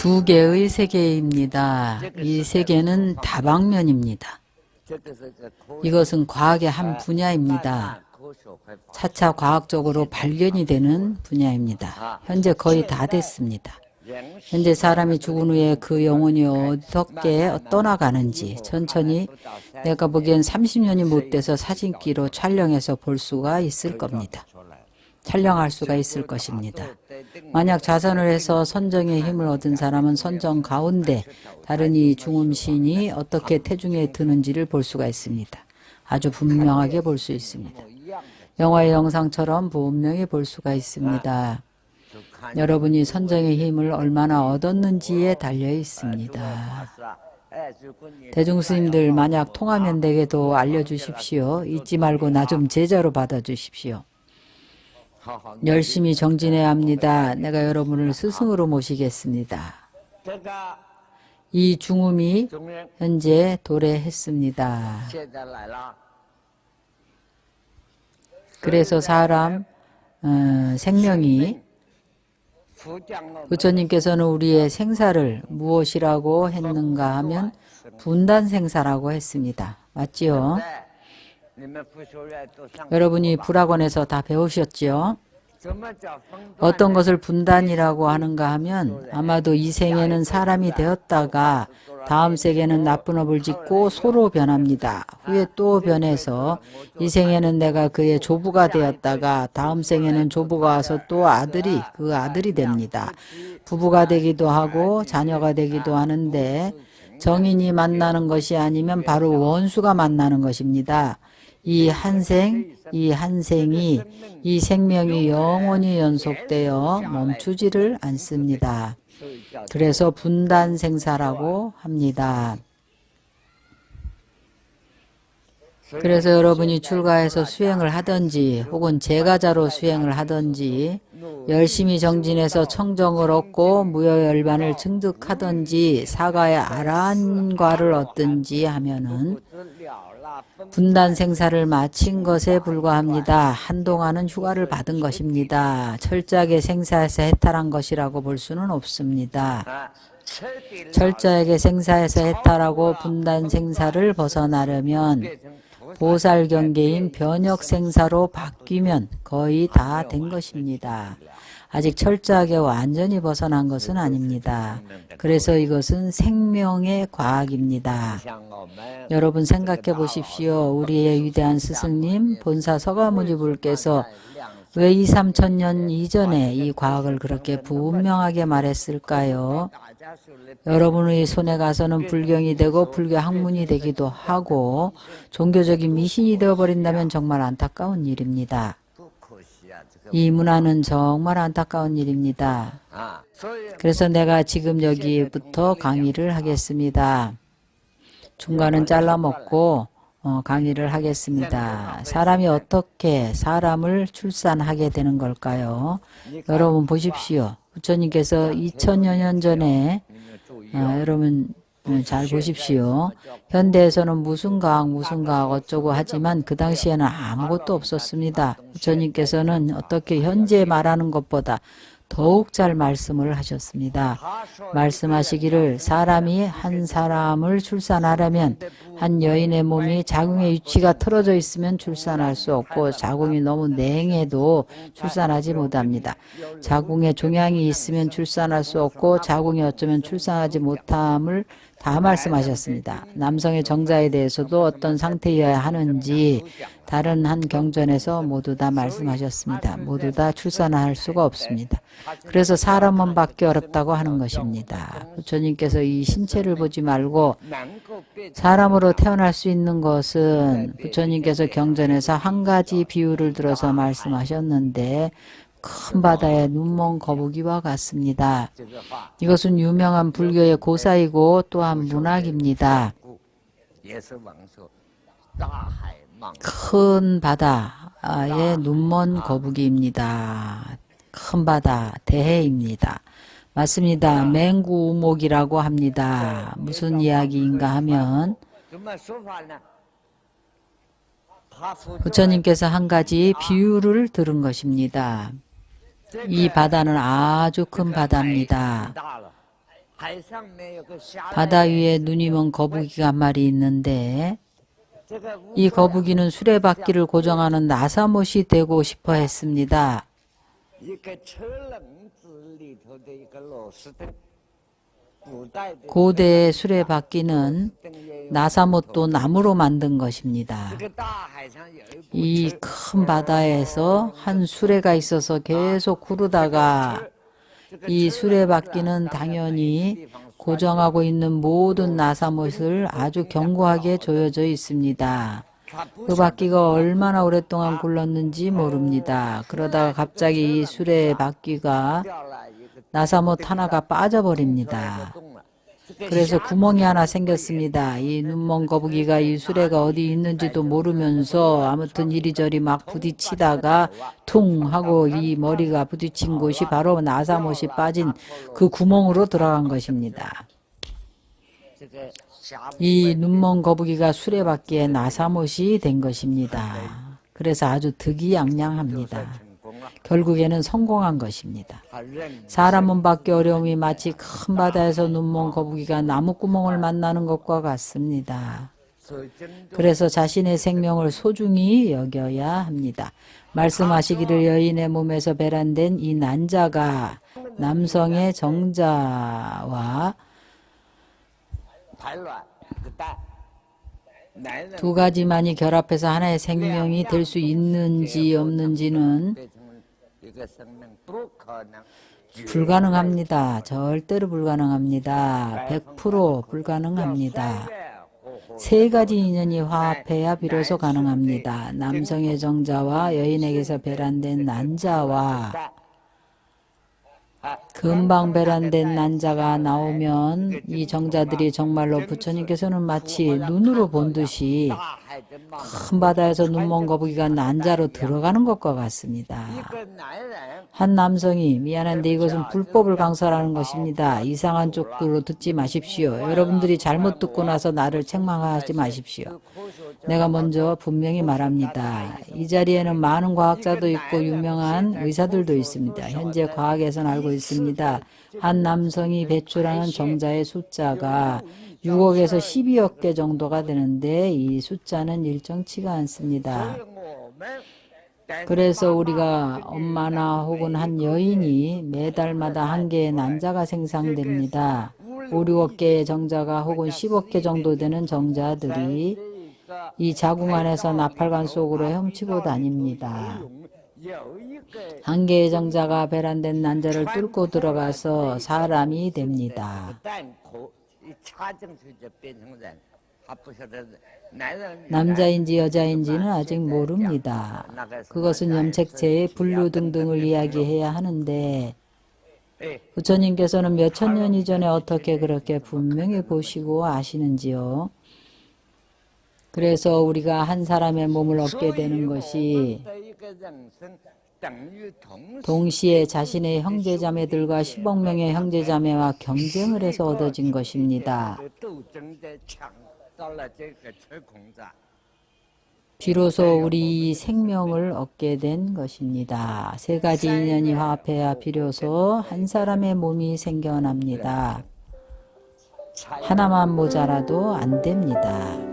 두 개의 세계입니다. 이 세계는 다방면입니다. 이것은 과학의 한 분야입니다. 차차 과학적으로 발견이 되는 분야입니다. 현재 거의 다 됐습니다. 현재 사람이 죽은 후에 그 영혼이 어떻게 떠나가는지 천천히 내가 보기엔 30년이 못 돼서 사진기로 촬영해서 볼 수가 있을 겁니다. 촬영할 수가 있을 것입니다. 만약 자선을 해서 선정의 힘을 얻은 사람은 선정 가운데 다른 이 중음신이 어떻게 태중에 드는지를 볼 수가 있습니다. 아주 분명하게 볼 수 있습니다. 영화의 영상처럼 분명히 볼 수가 있습니다. 여러분이 선정의 힘을 얼마나 얻었는지에 달려 있습니다. 대중스님들 만약 통하면 되게도 알려주십시오. 잊지 말고 나 좀 제자로 받아주십시오. 열심히 정진해야 합니다. 내가 여러분을 스승으로 모시겠습니다. 이 중음이 현재 도래했습니다. 그래서 사람 어, 생명이 부처님께서는 우리의 생사를 무엇이라고 했는가 하면 분단 생사라고 했습니다. 맞지요? 여러분이 불학원에서 다 배우셨지요? 어떤 것을 분단이라고 하는가 하면 아마도 이 생에는 사람이 되었다가 다음 세계는 나쁜 업을 짓고 소로 변합니다. 후에 또 변해서 이 생에는 내가 그의 조부가 되었다가 다음 생에는 조부가 와서 또 아들이 그 아들이 됩니다. 부부가 되기도 하고 자녀가 되기도 하는데 정인이 만나는 것이 아니면 바로 원수가 만나는 것입니다. 이 한생, 이 한생이 이 생명이 영원히 연속되어 멈추지를 않습니다. 그래서 분단 생사라고 합니다. 그래서 여러분이 출가해서 수행을 하든지 혹은 제가자로 수행을 하든지 열심히 정진해서 청정을 얻고 무여열반을 증득하든지 사가의 아란과를 얻든지 하면은 분단 생사를 마친 것에 불과합니다. 한동안은 휴가를 받은 것입니다. 철저하게 생사에서 해탈한 것이라고 볼 수는 없습니다. 철저하게 생사에서 해탈하고 분단 생사를 벗어나려면 보살 경계인 변혁 생사로 바뀌면 거의 다 된 것입니다. 아직 철저하게 완전히 벗어난 것은 아닙니다. 그래서 이것은 생명의 과학입니다. 여러분 생각해 보십시오. 우리의 위대한 스승님 본사 서가모니 불께서 왜 2, 3천 년 이전에 이 과학을 그렇게 분명하게 말했을까요? 여러분의 손에 가서는 불경이 되고 불교 학문이 되기도 하고 종교적인 미신이 되어버린다면 정말 안타까운 일입니다. 이 문화는 정말 안타까운 일입니다. 그래서 내가 지금 여기부터 강의를 하겠습니다. 중간은 잘라먹고 어, 강의를 하겠습니다. 사람이 어떻게 사람을 출산하게 되는 걸까요? 여러분 보십시오. 부처님께서 2000여 년 전에 어, 여러분 어, 잘 보십시오. 현대에서는 무슨 과학 무슨 과학 어쩌고 하지만 그 당시에는 아무것도 없었습니다. 부처님께서는 어떻게 현재 말하는 것보다 더욱 잘 말씀을 하셨습니다. 말씀하시기를 사람이 한 사람을 출산하려면 한 여인의 몸이 자궁의 위치가 틀어져 있으면 출산할 수 없고 자궁이 너무 냉해도 출산하지 못합니다. 자궁에 종양이 있으면 출산할 수 없고 자궁이 어쩌면 출산하지 못함을 다 말씀하셨습니다. 남성의 정자에 대해서도 어떤 상태여야 하는지 다른 한 경전에서 모두 다 말씀하셨습니다. 모두 다 출산할 수가 없습니다. 그래서 사람은 받기 어렵다고 하는 것입니다. 부처님께서 이 신체를 보지 말고 사람으로 태어날 수 있는 것은 부처님께서 경전에서 한 가지 비유를 들어서 말씀하셨는데 큰 바다의 눈먼 거북이와 같습니다. 이것은 유명한 불교의 고사이고 또한 문학입니다. 큰 바다의 눈먼 거북이입니다. 큰 바다, 대해입니다. 맞습니다. 맹구 우목이라고 합니다. 무슨 이야기인가 하면 부처님께서 한 가지 비유를 들은 것입니다. 이 바다는 아주 큰 바다입니다. 바다 위에 눈이 먼 거북이가 한 마리 있는데 이 거북이는 수레바퀴를 고정하는 나사못이 되고 싶어 했습니다. 고대의 술의 바퀴는 나사못도 나무로 만든 것입니다. 이 큰 바다에서 한 수레가 있어서 계속 구르다가 이 수레바퀴는 당연히 고정하고 있는 모든 나사못을 아주 견고하게 조여져 있습니다. 그 바퀴가 얼마나 오랫동안 굴렀는지 모릅니다. 그러다가 갑자기 이 수레바퀴가 나사못 하나가 빠져버립니다. 그래서 구멍이 하나 생겼습니다. 이 눈먼 거북이가 이 수레가 어디 있는지도 모르면서 아무튼 이리저리 막 부딪히다가 퉁 하고 이 머리가 부딪힌 곳이 바로 나사못이 빠진 그 구멍으로 들어간 것입니다. 이 눈먼 거북이가 수레바퀴에 나사못이 된 것입니다. 그래서 아주 득이 양양합니다. 결국에는 성공한 것입니다. 사람은 받기 어려움이 마치 큰 바다에서 눈먼 거북이가 나무구멍을 만나는 것과 같습니다. 그래서 자신의 생명을 소중히 여겨야 합니다. 말씀하시기를 여인의 몸에서 배란된 이 난자가 남성의 정자와 두 가지만이 결합해서 하나의 생명이 될 수 있는지 없는지는 불가능합니다. 절대로 불가능합니다. 100% 불가능합니다. 세 가지 인연이 화합해야 비로소 가능합니다. 남성의 정자와 여인에게서 배란된 난자와 금방 배란된 난자가 나오면 이 정자들이 정말로 부처님께서는 마치 눈으로 본 듯이 큰 바다에서 눈먼 거북이가 난자로 들어가는 것과 같습니다. 한 남성이 미안한데 이것은 불법을 강설하는 것입니다. 이상한 쪽으로 듣지 마십시오. 여러분들이 잘못 듣고 나서 나를 책망하지 마십시오. 내가 먼저 분명히 말합니다. 이 자리에는 많은 과학자도 있고 유명한 의사들도 있습니다. 현재 과학에선 알고 있습니다. 있습니다. 한 남성이 배출하는 정자의 숫자가 6억에서 12억 개 정도가 되는데 이 숫자는 일정치가 않습니다. 그래서 우리가 엄마나 혹은 한 여인이 매달마다 한 개의 난자가 생산됩니다. 5, 6억 개의 정자가 혹은 10억 개 정도 되는 정자들이 이 자궁 안에서 나팔관 속으로 헤치고 다닙니다. 한계의 정자가 배란된 난자를 뚫고 들어가서 사람이 됩니다. 남자인지 여자인지는 아직 모릅니다. 그것은 염색체의 분류 등등을 이야기해야 하는데 부처님께서는 몇 천 년 이전에 어떻게 그렇게 분명히 보시고 아시는지요? 그래서 우리가 한 사람의 몸을 얻게 되는 것이 동시에 자신의 형제자매들과 10억 명의 형제자매와 경쟁을 해서 얻어진 것입니다. 비로소 우리 생명을 얻게 된 것입니다. 세 가지 인연이 화합해야 비로소 한 사람의 몸이 생겨납니다. 하나만 모자라도 안 됩니다.